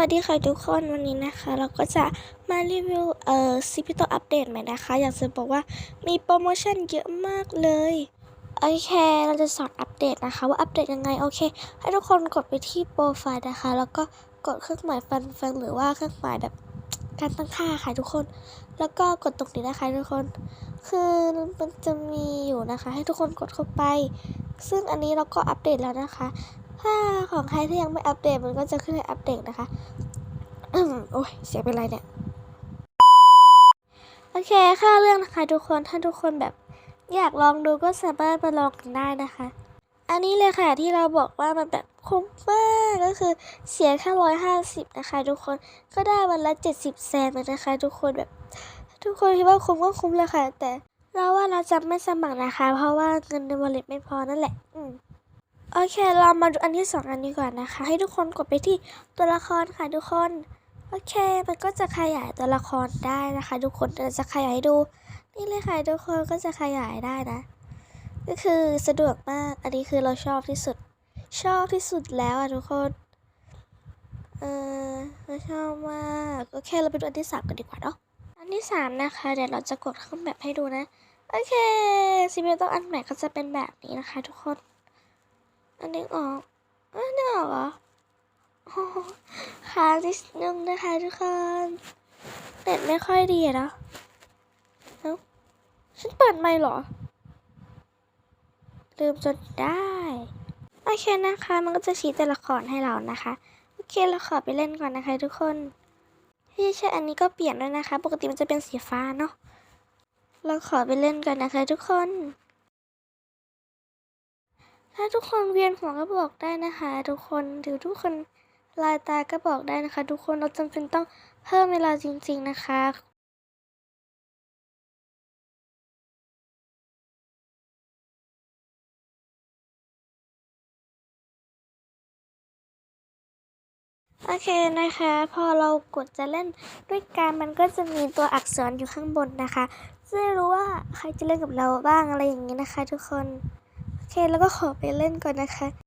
วัสดีค่ะทุกคนวันนี้นะคะ เราก็จะมารีวิวเอ่อซีพีโตอัปเดตใหม่นะคะ อยากจะบอกว่ามีโปรโมชั่นเยอะมากเลยโอเคเราจะสอนอัปเดตนะคะ ว่าอัปเดตยังไงโอเค ให้ทุกคนกดไปที่โปรไฟล์นะคะ แล้วก็กดเครื่องหมายฟันฟันหรือว่าเครื่องหมายแบบการตั้งค่าค่ะทุกคน แล้วก็กดตรงนี้นะคะทุกคน คือมันจะมีอยู่นะคะ ให้ทุกคนกดเข้าไป ซึ่งอันนี้เราก็อัปเดตแล้วนะคะ ถ้าของใครที่ยังไม่อัปเดตมันก็จะขึ้นให้อัปเดตนะคะโอ้ยเสียงเป็นไรเนี่ยโอเคค่าเรื่องนะคะทุกคนถ้าทุกคนแบบอยากลองดูก็สามารถมาลองกันได้นะคะ อันนี้เลยค่ะที่เราบอกว่ามันแบบคุ้มมากก็คือเสียแค่ร้อยห้าสิบนะคะ ทุกคนก็ได้วันละเจ็ดสิบแซนเลยนะคะ ทุกคนแบบ ทุกคนคิดว่าคุ้มก็คุ้มเลยค่ะ แต่เราว่าเราจะไม่สมัครนะคะ เพราะว่าเงินในวอลเล็ตไม่พอนั่นแหละ อืม โอเค เรามาดูอันที่สองอันนี้ก่อนนะคะ ให้ทุกคนกดไปที่ตัวละครค่ะทุกคน โอเค มันก็จะขยายตัวละครได้นะคะ ทุกคนเดี๋ยวจะขยายให้ดู นี่เลยค่ะทุกคนก็จะขยายได้นะ ก็คือสะดวกมาก อันนี้คือเราชอบที่สุด ชอบที่สุดแล้วอะทุกคน เออเราชอบมากโอเค เราไปดูอันที่สามกันดีกว่าเนาะ อันที่สามนะคะ เดี๋ยวเราจะกดเข้าแบบให้ดูนะ โอเคซีเมนต้องอันใหม่ก็จะเป็นแบบนี้นะคะ ทุกคน นนึงออกอันนึงออกเหรอโอ้โหค้างนิดนึงนะคะทุกคนเน็ตไม่ค่อยดีอะเนะเอ้าฉันเปิดไม่เหรอ ลืมจนได้ โอเคนะคะ มันก็จะชี้ตัวละครให้เรานะคะ โอเคเราขอไปเล่นก่อนนะคะทุกคนที่ใช่อันนี้ก็เปลี่ยนด้วยนะคะ ปกติมันจะเป็นสีฟ้าเนาะเราขอไปเล่นก่อนนะคะทุกคน ถ้าทุกคนเวียนหัวก็บอกได้นะคะ ทุกคนหรือทุกคนลายตาก็บอกได้นะคะ ทุกคนเราจำเป็นต้องเพิ่มเวลาจริง ๆนะคะโอเคนะคะ พอเรากดจะเล่นด้วยกันมันก็จะมีตัวอักษรอยู่ข้างบนนะคะจะได้รู้ว่าใครจะเล่นกับเราบ้างอะไรอย่างนี้นะคะ ทุกคน เคแล้วก็ขอไปเล่นก่อนนะคะ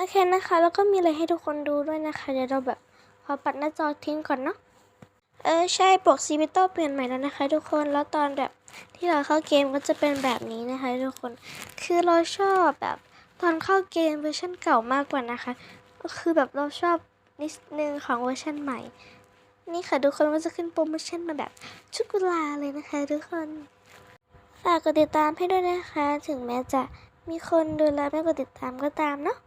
โอเคนะคะ แล้วก็มีอะไรให้ทุกคนดูด้วยนะคะ เดี๋ยวเราแบบขอปัดหน้าจอทิ้งก่อนเนาะ เออใช่ปกซีวิโตเปลี่ยนใหม่แล้วนะคะ ทุกคน แล้วตอนแบบที่เราเข้าเกมก็จะเป็นแบบนี้นะคะ ทุกคน คือเราชอบแบบตอนเข้าเกมเวอร์ชันเก่ามากกว่านะคะ ก็คือแบบเราชอบนิดนึงของเวอร์ชันใหม่ นี่ค่ะทุกคนมันจะขึ้นโปรโมชั่นมาแบบชุกุลาเลยนะคะ ทุกคน ฝากกดติดตามให้ด้วยนะคะ ถึงแม้จะมีคนดูแลไม่กดติดตามก็ตามเนาะ